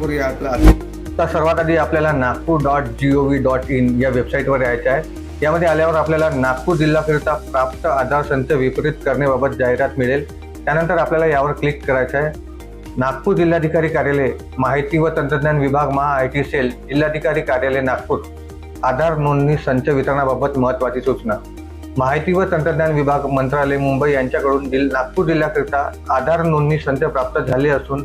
करूया आपला. तर सर्वात आधी आपल्याला Nagpur dot G O V dot in या वेबसाईटवर यायचं आहे. यामध्ये आल्यावर आपल्याला नागपूर जिल्हाकरिता प्राप्त आधार संच विपरीत करण्याबाबत जाहिरात मिळेल. त्यानंतर आपल्याला यावर क्लिक करायचं आहे. नागपूर जिल्हाधिकारी कार्यालय माहिती व तंत्रज्ञान विभाग महा आय टी सेल जिल्हाधिकारी कार्यालय नागपूर. आधार नोंदणी संच वितरणाबाबत महत्त्वाची सूचना. माहिती व तंत्रज्ञान विभाग मंत्रालय मुंबई यांच्याकडून नागपूर जिल्ह्याकरिता आधार नोंदणी संच प्राप्त झाले असून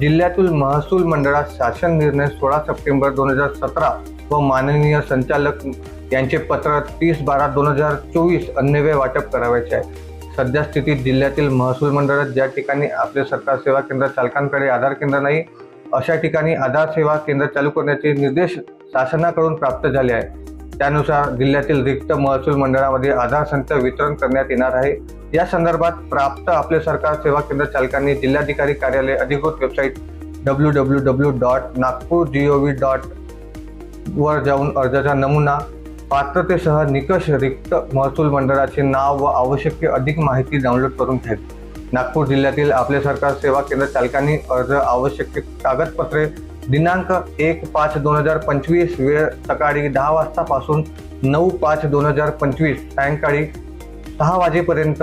जिल्ह्यातील महसूल मंडळात शासन निर्णय सोळा सप्टेंबर दोन हजार सतरा व माननीय संचालक यांचे पत्र तीस बारा दोन हजार चोवीस अन्यव्यय वाटप करावायचे आहे. सध्या स्थितीत जिल्ह्यातील महसूल मंडळात ज्या ठिकाणी आपले सरकार सेवा केंद्र चालकांकडे आधार केंद्र नाही अशा ठिकाणी आधार सेवा केंद्र चालू करण्याचे निर्देश शासनाकडून प्राप्त झाले आहे त्यानुसार जिल्ह्यातील रिक्त महसूल मंडळामध्ये आधार संच वितरण करण्यात येणार आहे. या संदर्भात प्राप्त आपले सरकार सेवा केंद्र चालकांनी जिल्हाधिकारी कार्यालय अधिकृत website W W W dot Nagpur G O V dot वर जाऊन अर्जाचा नमुना पात्रतेसह निकष रिक्त महसूल मंडळाचे नाव व आवश्यक अधिक माहिती डाउनलोड करून घ्यावी नागपूर जिल्ह्यातील आपले सरकार सेवा केंद्र चालकांनी अर्ज आवश्यक कागदपत्रे दिनांक एक पाच दोन हजार पंचवीस वेळ सकाळी दहा वाजतापासून नऊ पाच दोन हजार पंचवीस सायंकाळी सहा वाजेपर्यंत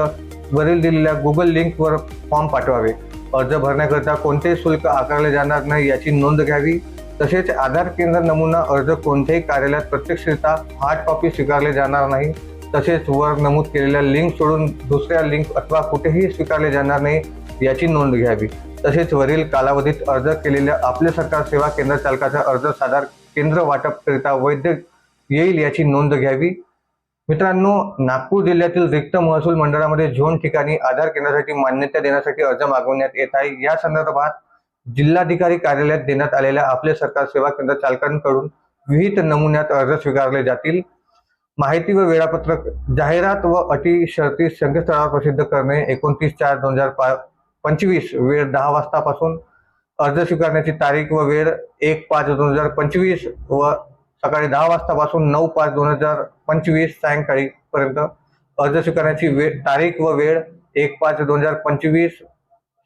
वरील दिलेल्या गुगल लिंकवर फॉर्म पाठवावे. अर्ज भरण्याकरिता कोणतेही शुल्क आकारले जाणार नाही याची नोंद घ्यावी. तसेच आधार केंद्र नमुना अर्ज कोणत्याही कार्यालयात प्रत्यक्षरित्या हार्ड कॉपी स्वीकारले जाणार नाही. तसेच वर नमूद केलेल्या लिंक सोडून दुसऱ्या लिंक अथवा कुठेही स्वीकारले जाणार नाही याची नोंद घ्यावी. तसेच वरील कालावधीत अर्ज केलेल्या आपले सरकार सेवा केंद्र चालकाचा अर्ज साधार केंद्र वाटपकरिता वैध येईल याची नोंद घ्यावी. मित्रांनो नागपूर जिल्ह्यातील रिक्त महसूल मंडळामध्ये झोन ठिकाणी आधार केंद्रासाठी मान्यता देण्यासाठी अर्ज मागवण्यात येत आहे. या संदर्भात जिल्हाधिकारी कार्यालयात देण्यात आलेल्या आपले सरकार सेवा केंद्र चालकांकडून विविध नमुन्यात अर्ज स्वीकारले जातील. माहिती व वेळापत्रक जाहिरात व अटी शर्ती संकेतस्थळावर प्रसिद्ध करणे एकोणतीस चार दोन हजार पा पंचवीस वेळ दहा वाजतापासून अर्ज स्वीकारण्याची तारीख व वेळ एक पाच दोन हजार पंचवीस व सकाळी दहा वाजतापासून नऊ पाच दोन हजार पंचवीस सायंकाळी पर्यंत अर्ज स्वीकारण्याची वेळ तारीख व वेळ एक पाच दोन हजार पंचवीस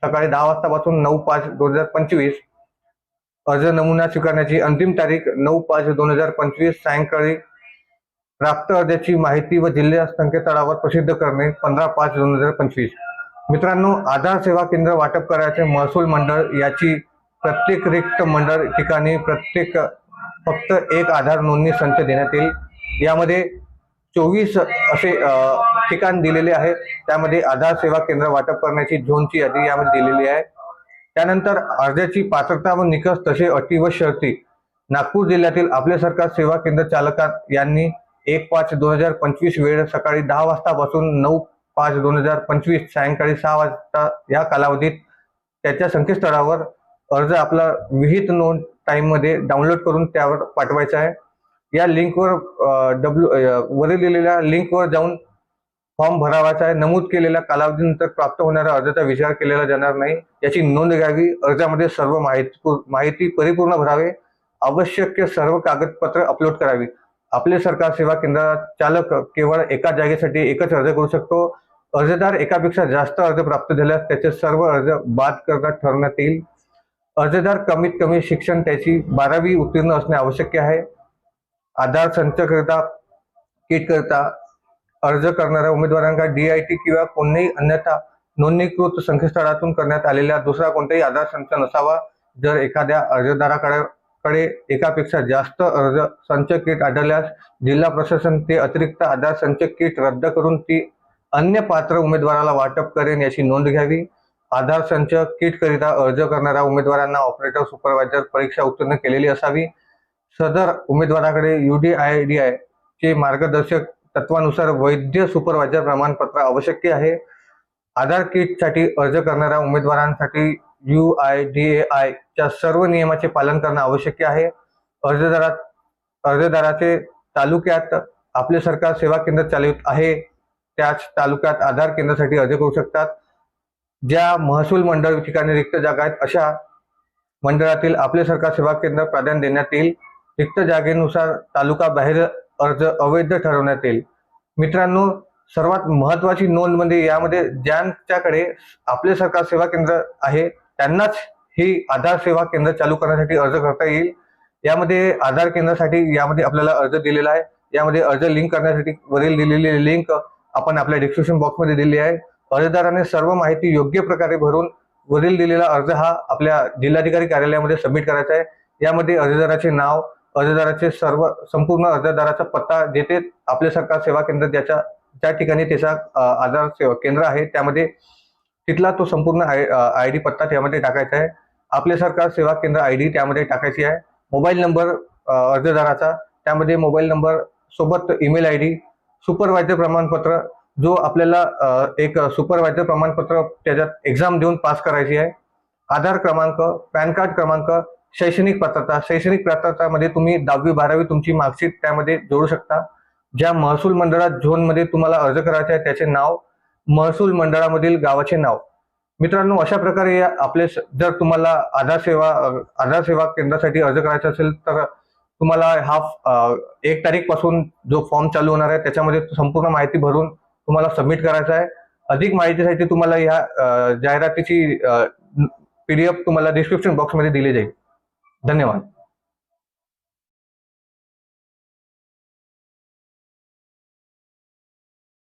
सकाळी दहा वाजतापासून नऊ पाच दोन हजार पंचवीस. अर्ज नमुना स्वीकारण्याची अंतिम तारीख नऊ पाच दोन हजार पंचवीस सायंकाळी. प्राप्त अर्जाची माहिती व जिल्हा संकेतस्थळावर प्रसिद्ध करणे पंधरा पाच दोन हजार पंचवीस. मित्रांनो आधार सेवा केंद्र वाटप करायचे महसूल मंडळ याची प्रत्येक रिक्त मंडळ ठिकाणी प्रत्येक फक्त एक आधार नोंदणी संच देण्यात येईल. यामध्ये चोवीस असे ठिकाण दिलेले आहे त्यामध्ये आधार सेवा केंद्र वाटप करण्याची झोनची यादी यामध्ये दिलेली आहे. त्यानंतर अर्जाची पात्रता व निकष तसे अटी व शर्ती नागपूर जिल्ह्यातील आपले सरकार सेवा केंद्र चालकात यांनी एक पाच दोन हजार पंचवीस वेळ सकाळी दहा वाजतापासून नऊ पाच दोन हजार पंचवीस सायंकाळी सहा वाजता या कालावधीत त्याच्या संकेतस्थळावर अर्ज आपला विहित नोंद टाईममध्ये डाउनलोड करून त्यावर पाठवायचं आहे. या लिंकवर डब्ल्यू वरील दिलेल्या लिंकवर जाऊन फॉर्म भरावाचा आहे. नमूद केलेल्या कालावधीनंतर प्राप्त होणाऱ्या अर्जाचा विचार केलेला जाणार नाही. याची नोंद घ्यावी. अर्जामध्ये सर्व माहिती माहिती परिपूर्ण भरावे. आवश्यक सर्व कागदपत्र अपलोड करावी. आपले सरकार सेवा केंद्रात चालक केवळ एका जागेसाठी एकच अर्ज करू शकतो. अर्जदार एकापेक्षा जास्त अर्ज प्राप्त झाल्यास त्याचे सर्व अर्ज बाद करण्यात ठरवण्यात येईल. अर्जदार कमीत कमी शिक्षण त्याची बारावी उत्तीर्ण असणे आवश्यक आहे. आधार संचकरिता किटकरिता अर्ज करणाऱ्या उमेदवारांना डी आय टी किंवा कोणत्याही अन्यथा नोंदणीकृत संकेतस्थळातून करण्यात आलेला दुसरा कोणताही आधार संच नसावा. जर एखाद्या अर्जदाराकडे कडे एकापेक्षा जास्त अर्ज संच किट आढळल्यास जिल्हा प्रशासन ते अतिरिक्त आधार संच किट रद्द करून ती अन्य पात्र उमेदवाराला वाटप करेन याची नोंद घ्यावी. आधार संच किट करिता अर्ज करणाऱ्या उमेदवारांना ऑपरेटर सुपरवायझर परीक्षा उत्तीर्ण केलेली असावी. सदर उमेदवाराकडे युडीआयडीआय आय डी चे मार्गदर्शक तत्वानुसार वैद्य सुपरवायझर प्रमाणपत्र आवश्यक आहे. आधार किटसाठी अर्ज करणाऱ्या उमेदवारांसाठी U I D A I च्या सर्व नियमाचे पालन करणं आवश्यक आहे. अर्जदारात अर्जदाराचे तालुक्यात आपले सरकार सेवा केंद्र चालवित आहे. त्याच तालुक्यात आधार केंद्रासाठी अर्ज करू शकतात. ज्या महसूल मंडळ ठिकाणी रिक्त जागा आहेत अशा मंडळातील आपले सरकार सेवा केंद्र प्राधान्य देण्यात येईल रिक्त जागेनुसार तालुका बाहेर अर्ज अवैध ठरवण्यात येईल. मित्रांनो सर्वात महत्वाची नोंद म्हणजे यामध्ये ज्यांच्याकडे आपले सरकार सेवा केंद्र आहे त्यांनाच ही आधार सेवा केंद्र चालू करण्यासाठी अर्ज करता येईल. यामध्ये आधार केंद्रासाठी यामध्ये आपल्याला अर्ज दिलेला आहे. यामध्ये अर्ज लिंक करण्यासाठी वरील दिलेली लिंक आपण आपल्या डिस्क्रिप्शन बॉक्समध्ये दिली आहे. अर्जदाराने सर्व माहिती योग्य प्रकारे भरून वरील दिलेला अर्ज हा आपल्या जिल्हाधिकारी कार्यालयामध्ये सबमिट करायचा आहे. यामध्ये अर्जदाराचे नाव अर्जदाराचे सर्व संपूर्ण अर्जदाराचा पत्ता जेथे आपले सरकार सेवा केंद्र ज्याच्या ज्या ठिकाणी त्याचा आधार सेवा केंद्र आहे त्यामध्ये तिथला तो संपूर्ण आय डी पत्ता त्यामध्ये टाकायचा आहे. आपले सरकार सेवा केंद्र आय डी त्यामध्ये टाकायची आहे. मोबाईल नंबर अर्जदाराचा त्यामध्ये मोबाईल नंबर सोबत ईमेल आय डी सुपरवायझर प्रमाणपत्र जो आपल्याला एक सुपरवायझर प्रमाणपत्र त्याच्यात एक्झाम देऊन पास करायची आहे. आधार क्रमांक पॅन कार्ड क्रमांक शैक्षणिक पात्रता शैक्षणिक पात्रतामध्ये तुम्ही दहावी बारावी तुमची मार्कशीट त्यामध्ये जोडू शकता. ज्या महसूल मंडळात झोनमध्ये तुम्हाला अर्ज करायचा आहे त्याचे नाव महसूल मंडळामधील गावाचे नाव. मित्रांनो अशा प्रकारे या आपले स- जर तुम्हाला आधार सेवा आधार सेवा केंद्रासाठी अर्ज करायचा असेल तर तुम्हाला हा एक तारीखपासून जो फॉर्म चालू होणार आहे त्याच्यामध्ये संपूर्ण माहिती भरून तुम्हाला सबमिट करायचा आहे. अधिक माहितीसाठी तुम्हाला या अ, जाहिरातीची पीडीएफ तुम्हाला डिस्क्रिप्शन बॉक्समध्ये दिली जाईल. धन्यवाद.